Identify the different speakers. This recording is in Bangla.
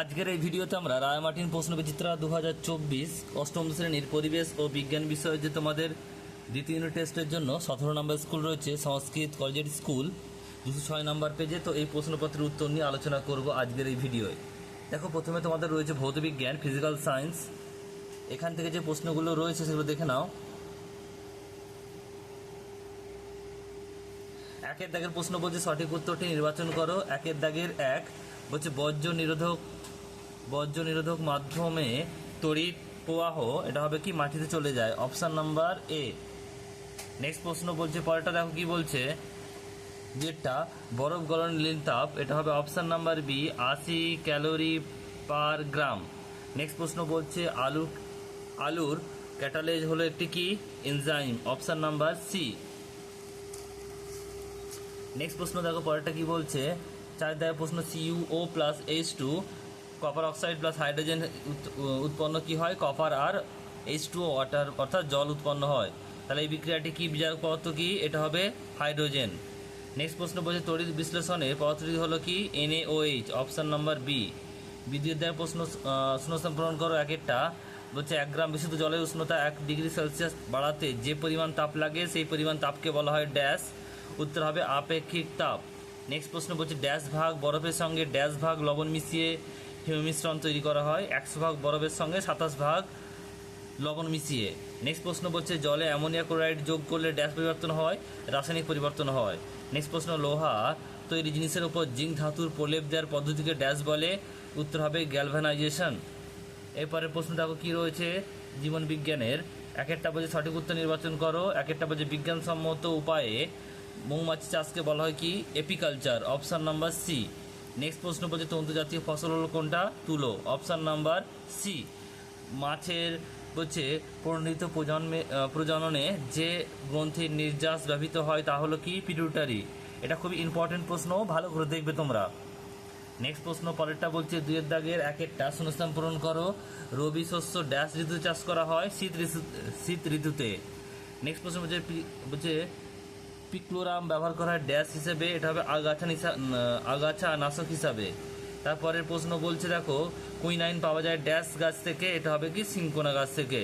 Speaker 1: আজকের এই ভিডিওতে আমরা রায়মার্টিন প্রশ্ন বিচিত্রা দু হাজার চব্বিশ অষ্টম শ্রেণির পরিবেশ ও বিজ্ঞান বিষয়ে যে তোমাদের দ্বিতীয় ইউনিট টেস্টের জন্য সতেরো নম্বর স্কুল রয়েছে, সংস্কৃত কলেজের স্কুল দুশো ছয় নম্বর পেজে তো এই প্রশ্নপত্রের উত্তর নিয়ে আলোচনা করব আজকের এই ভিডিওয়। দেখো, প্রথমে তোমাদের রয়েছে ভৌতবিজ্ঞান ফিজিক্যাল সায়েন্স এখান থেকে যে প্রশ্নগুলো রয়েছে, সেগুলো দেখে নাও। একের দাগের প্রশ্ন বলছে সঠিক উত্তরটি নির্বাচন করো। একের দাগের এক বলছে বর্জ্য নিরোধক বজ্র নিরোধক মাধ্যমে তড়িৎ প্রবাহ, এটা হবে কি? মাটিতে চলে যায়। অপশন নাম্বার এ নেক্সট প্রশ্ন বলছে, পরেরটা দেখো কি বলছে? যেটা বরফ গলন লীন তাপ, এটা হবে অপশন নাম্বার বি আশি ক্যালোরি পার গ্রাম। নেক্সট প্রশ্ন বলছে আলু আলুর ক্যাটালেজ হলো একটি কি? Enzyme option number C next প্রশ্ন দেখো, পরেরটা কি বলছে? চার দায়ের প্রশ্ন CU O plus H two copper oxide plus hydrogen উৎ- উৎপন্ন কি হয়? কপার আর এইচ টু ওয়াটার অর্থাৎ জল উৎপন্ন হয়। তাহলে এই বিক্রিয়াটি কি? বিজারক পদার্থ কি? এটা হবে হাইড্রোজেন নেক্সট প্রশ্ন বলছে তড়িৎ বিশ্লেষণে পদার্থটি হলো কি? এনএওএইচ অপশন নাম্বার বি বিদ্যুৎ দেয় প্রশ্ন শূন্যস্থান পূরণ করো এক একটা। বলছে, এক গ্রাম বিশুদ্ধ জলের উষ্ণতা এক ডিগ্রি সেলসিয়াস বাড়াতে যে পরিমাণ তাপ লাগে, সেই পরিমাণ তাপকে বলা হয় ড্যাশ উত্তর হবে আপেক্ষিক তাপ। নেক্সট প্রশ্ন বলছে ড্যাশ ভাগ বরফের সঙ্গে ড্যাশ ভাগ লবণ মিশিয়ে হিম মিশ্রণ তৈরি করা হয় একশো ভাগ বরফের সঙ্গে সাতাশ ভাগ লবণ মিশিয়ে। নেক্সট প্রশ্ন বলছে, জলে অ্যামোনিয়া ক্লোরাইড যোগ করলে ড্যাশ পরিবর্তন হয়, রাসায়নিক পরিবর্তন হয়। নেক্সট প্রশ্ন, লোহা তৈরি জিনিসের উপর জিঙ্ক ধাতুর প্রলেপ দেওয়ার পদ্ধতিকে ড্যাশ বলে, উত্তর হবে গ্যালভানাইজেশন এরপরে প্রশ্ন দেখো কি রয়েছে, জীবন বিজ্ঞানের। এক একটা বলছে সঠিক উত্তর নির্বাচন করো, এক একটা বলছে বিজ্ঞানসম্মত উপায়ে মৌমাছি চাষকে বলা হয় কি apiculture option number C next প্রশ্ন বলছে তন্তু জাতীয় ফসল হলো কোনটা? তুলো। Option number C. মাছের হচ্ছে পরিণত প্রজন্মে প্রজননে যে গ্রন্থির নির্যাস ব্যবহৃত হয় তা হলো কি? পিটুটারি এটা খুবই ইম্পর্টেন্ট প্রশ্ন, ভালো করে দেখবে তোমরা। নেক্সট প্রশ্ন, পরেরটা বলছে, দুইয়ের দাগের এক একটা শূন্যস্থান পূরণ করো। রবি শস্য ড্যাশ ঋতু চাষ করা হয় শীত ঋতু, শীত ঋতুতে। নেক্সট প্রশ্ন বলছে বলছে পিক্লোরাম ব্যবহার করা হয় ড্যাশ হিসেবে, এটা হবে আগাছা আগাছা নাশক হিসাবে। তারপরের প্রশ্ন বলছে, দেখো, কুইনাইন পাওয়া যায় ড্যাশ গাছ থেকে, এটা হবে কি সিঙ্কোনা গাছ থেকে।